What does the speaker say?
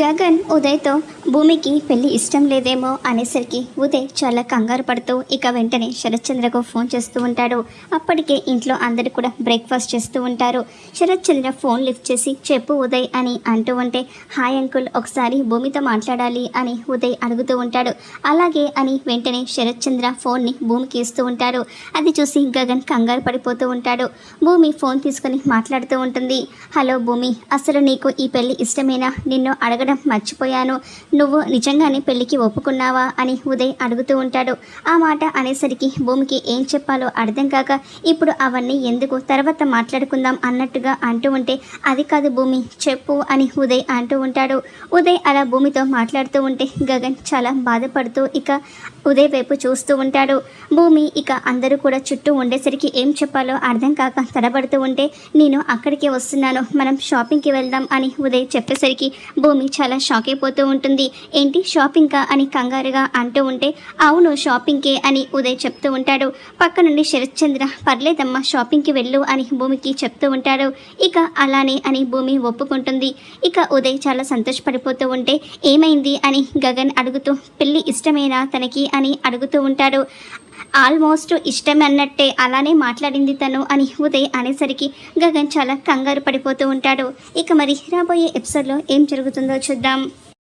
గగన్ ఉదయ్తో భూమికి పెళ్ళి ఇష్టం లేదేమో అనేసరికి ఉదయ్ చాలా కంగారు పడుతూ ఇక వెంటనే శరత్చంద్రకు ఫోన్ చేస్తూ ఉంటాడు. అప్పటికే ఇంట్లో అందరు కూడా బ్రేక్ఫాస్ట్ చేస్తూ ఉంటారు. శరత్చంద్ర ఫోన్ లిఫ్ట్ చేసి చెప్పు ఉదయ్ అని అంటూ ఉంటే హాయ్ అంకుల్ ఒకసారి భూమితో మాట్లాడాలి అని ఉదయ్ అడుగుతూ ఉంటాడు. అలాగే అని వెంటనే శరత్చంద్ర ఫోన్ని భూమికి ఇస్తూ ఉంటాడు. అది చూసి గగన్ కంగారు పడిపోతూ ఉంటాడు. భూమి ఫోన్ తీసుకొని మాట్లాడుతూ ఉంటుంది. హలో భూమి అసలు నీకు ఈ పెళ్ళి ఇష్టమేనా? నిన్ను అడగడం మర్చిపోయాను. నువ్వు నిజంగానే పెళ్ళికి ఒప్పుకున్నావా అని ఉదయ్ అడుగుతూ ఉంటాడు. ఆ మాట అనేసరికి భూమికి ఏం చెప్పాలో అర్థం కాక ఇప్పుడు అవన్నీ ఎందుకు తర్వాత మాట్లాడుకుందాం అన్నట్టుగా అంటూ ఉంటే అది కాదు భూమి చెప్పు అని ఉదయ్ అంటూ ఉంటాడు. ఉదయ్ అలా భూమితో మాట్లాడుతూ ఉంటే గగన్ చాలా బాధపడుతూ ఇక ఉదయ్ వైపు చూస్తూ ఉంటాడు. భూమి ఇక అందరూ కూడా చుట్టూ ఉండేసరికి ఏం చెప్పాలో అర్థం కాక తడబడుతూ ఉంటే నేను అక్కడికే వస్తున్నాను. మనం షాపింగ్కి వెళ్దాం అని ఉదయ్ చెప్పేసరికి భూమి చాలా షాక్ అయిపోతూ ఉంటుంది. ఏంటి షాపింగ్కా అని కంగారుగా అంటూ ఉంటే అవును షాపింగ్కే అని ఉదయ్ చెప్తూ ఉంటాడు. పక్క నుండి శరత్చంద్ర పర్లేదమ్మా షాపింగ్కి వెళ్ళు అని భూమికి చెప్తూ ఉంటాడు. ఇక అలానే అని భూమి ఒప్పుకుంటుంది. ఇక ఉదయ్ చాలా సంతోషపడిపోతూ ఉంటే ఏమైంది అని గగన్ అడుగుతూ పెళ్ళి ఇష్టమేనా తనకి అని అడుగుతూ ఉంటాడు. ఆల్మోస్ట్ ఇష్టం అన్నట్టే అలానే మాట్లాడింది తను అని ఉదయ్ అనేసరికి గగన్ చాలా కంగారు పడిపోతూ ఉంటాడు. ఇక మరి రాబోయే ఎపిసోడ్లో ఏం జరుగుతుందో చూద్దాం.